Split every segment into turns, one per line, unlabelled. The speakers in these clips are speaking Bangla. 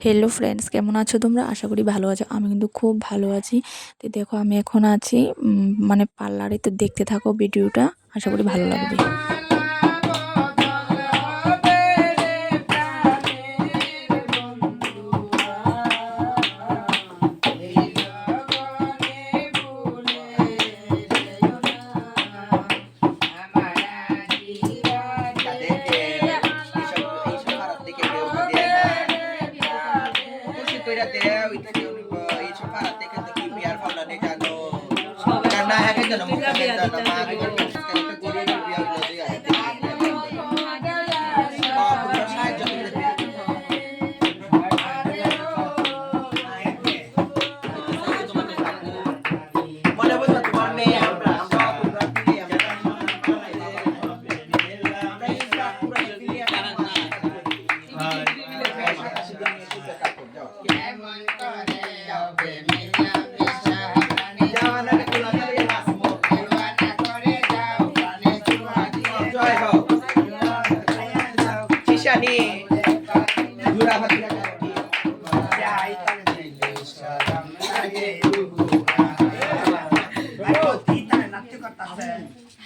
হ্যালো ফ্রেন্ডস কেমন আছো তোমরা? আশা করি ভালো আছো। আমি কিন্তু খুব ভালো আছি। তো দেখো, আমি এখন আছি মানে পার্লারে। তো দেখতে থাকো ভিডিওটা আশা করি ভালো লাগবে।
কারণ না হ্যাঁ জানো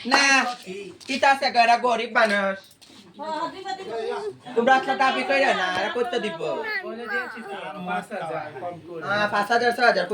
না তিতা আছে গরা গরিব মানুষ। তোমরা আটলা দাবি করে না আর করতে দিব। হ্যাঁ পাঁচ হাজার ছ হাজার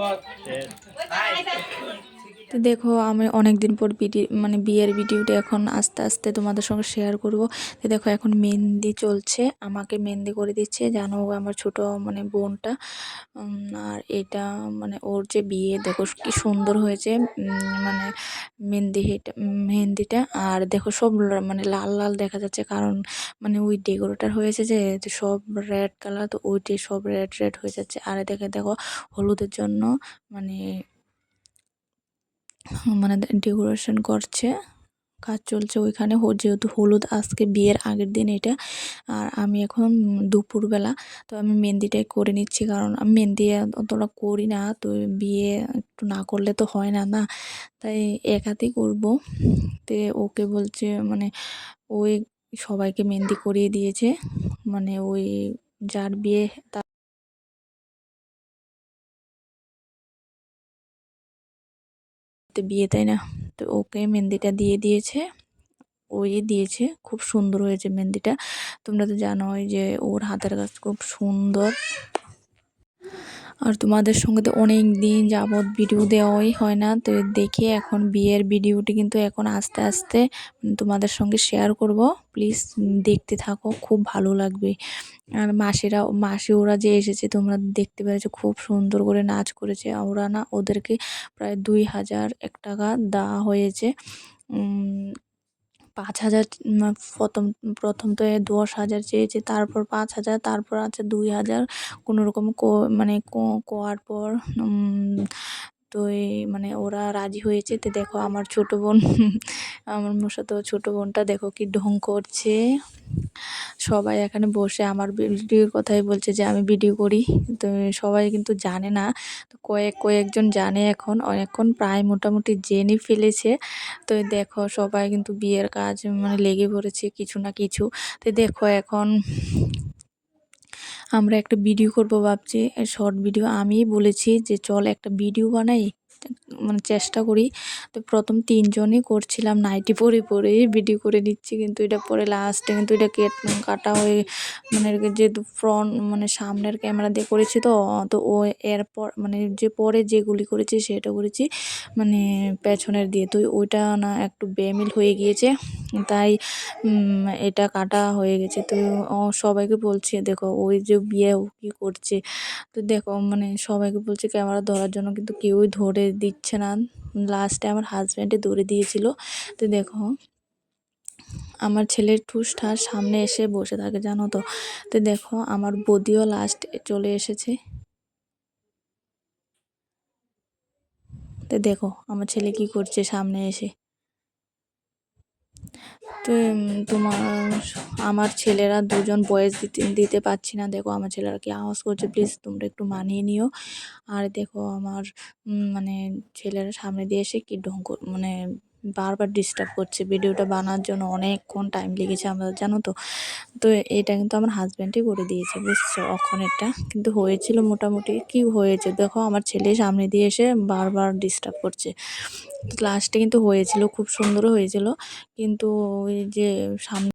八、七、来，
তো দেখো, আমি অনেক দিন পর ভিডিও মানে বিয়ের ভিডিওটা এখন আস্তে আস্তে তোমাদের সঙ্গে শেয়ার করব। তো দেখো, এখন মেহেন্দি চলছে, আমাকে মেহেন্দি করে দিচ্ছে, জানো আমার ছোট মানে বোনটা। আর এটা মানে ওর যে বিয়ে, দেখো কি সুন্দর হয়েছে মানে মেহেন্দি মেহেন্দিটা। আর দেখো, সব মানে লাল লাল দেখা যাচ্ছে, কারণ মানে ওই ডেকোরেটার হয়েছে যে সব রেড কালার তো ওইটাই সব রেড রেড হয়ে যাচ্ছে। আর দেখে দেখো, হলুদের জন্য মানে মানে ডেকোরেশন করছে। কাজ চলছে ওইখানে। যেহেতু হলুদ, আজকে বিয়ের আগের দিন এটা। আর আমি এখন দুপুরবেলা, তো আমি মেহেন্দিটাই করে নিচ্ছি। কারণ আমি মেহেন্দি অতটা করি না, তো বিয়ে একটু না করলে তো হয় না না? তাই এক হাতেই করব। তে ওকে বলছে মানে ওই সবাইকে মেহেন্দি করিয়ে দিয়েছে। মানে ওই যার বিয়ে তো বিয়ে, তাই না? তো ওকে মেহেন্দিটা দিয়ে দিয়েছে। ওই দিয়েছে, খুব সুন্দর হয়েছে মেহেন্দিটা। তোমরা তো জানোই যে ওর হাতের কাজ খুব সুন্দর। আর তোমাদের সঙ্গে তো অনেক দিন যাবৎ ভিডিও দেওয়াই হয় না। তো দেখে এখন বিয়ের ভিডিওটি কিন্তু এখন আস্তে আস্তে তোমাদের সঙ্গে শেয়ার করব। প্লিজ দেখতে থাকো, খুব ভালো লাগবে। আর মাসিরা, মাসি ওরা যে এসেছে, তোমরা দেখতে পেরেছ, খুব সুন্দর করে নাচ করেছে। ওরা না ওদেরকে প্রায় দুই হাজার এক টাকা দেওয়া হয়েছে। পাঁচ হাজার প্রথম প্রথম তো দশ হাজার চেয়েছে, তারপর পাঁচ হাজার, তারপর আছে দুই হাজার। কোনো রকম মানে কোয়ার পর তো মানে ওরা রাজি হয়েছে। তো দেখো আমার ছোট বোন আমার মশা তো ছোট বোনটা, দেখো কি ঢং করছে। সবাই এখানে বসে আমার ভিডিওর কথাই বলছে যে, আমি ভিডিও করি। তো সবাই কিন্তু জানে না। তো কয়েক, কয়েকজন জানে এখন, অনেকক্ষণ প্রায় মোটামুটি জেনে ফেলেছে। তো দেখো সবাই কিন্তু বিয়ের কাজ মানে লেগে পড়েছে কিছু না কিছু। তো দেখো এখন আমরা একটা ভিডিও করব ভাবছি, শর্ট ভিডিও। আমিই বলেছি যে, চল একটা ভিডিও বানাই। মানে চেষ্টা করি। তো প্রথম তিনজনই করছিলাম, নাইটি পরে পরে ভিডিও করে নিচ্ছি কিন্তু এটা পরে লাস্টে কিন্তু এটা কেট কাটা হয়ে মানে যেহেতু ফ্রন্ট মানে সামনের ক্যামেরা দিয়ে করেছি তো তো ও এরপর মানে যে পরে যেগুলি করেছি সেটা করেছি মানে পেছনের দিয়ে। তো ওইটা না একটু বেমিল হয়ে গিয়েছে। তাই এটা কাটা হয়ে গেছে। তো সবাইকে বলছে, দেখো, ওই যে বিয়ে ও কী করছে? তো দেখো মানে সবাইকে বলছে, ক্যামেরা ধরার জন্য কিন্তু কেউই ধরে দিচ্ছে না। লাস্টে আমার হাজব্যান্ডে দৌড়ে দিয়েছিল। তো দেখো, আমার ছেলের ঠাস সামনে এসে বসে থাকে, জানো তো। তো দেখো, আমার বদিও লাস্ট চলে এসেছে। তো দেখো, আমার ছেলে কি করছে সামনে এসে। তো তোমার, আমার ছেলেরা দুজন বয়েস দিতে দিতে পারছি না। দেখো, আমার ছেলেরা কি আওয়াজ করছে? প্লিজ তোমরা একটু মানিয়ে নিও। আর দেখো, আমার মানে ছেলেরা সামনে দিয়ে এসে কি ঢং মানে বারবার ডিস্টার্ব করছে। ভিডিওটা বানার জন্য অনেকক্ষণ টাইম লেগেছে আমরা, জানো তো? তো এটা কিন্তু আমার হাজব্যান্ডই করে দিয়েছে, বুঝছ? এটা কিন্তু হয়েছিল মোটামুটি। কি হয়েছে? দেখো, আমার ছেলে সামনে দিয়ে এসে বারবার ডিস্টার্ব করছে। লাস্টে কিন্তু হয়েছিল, খুব সুন্দর হয়েছিল। কিন্তু ওই যে সামনে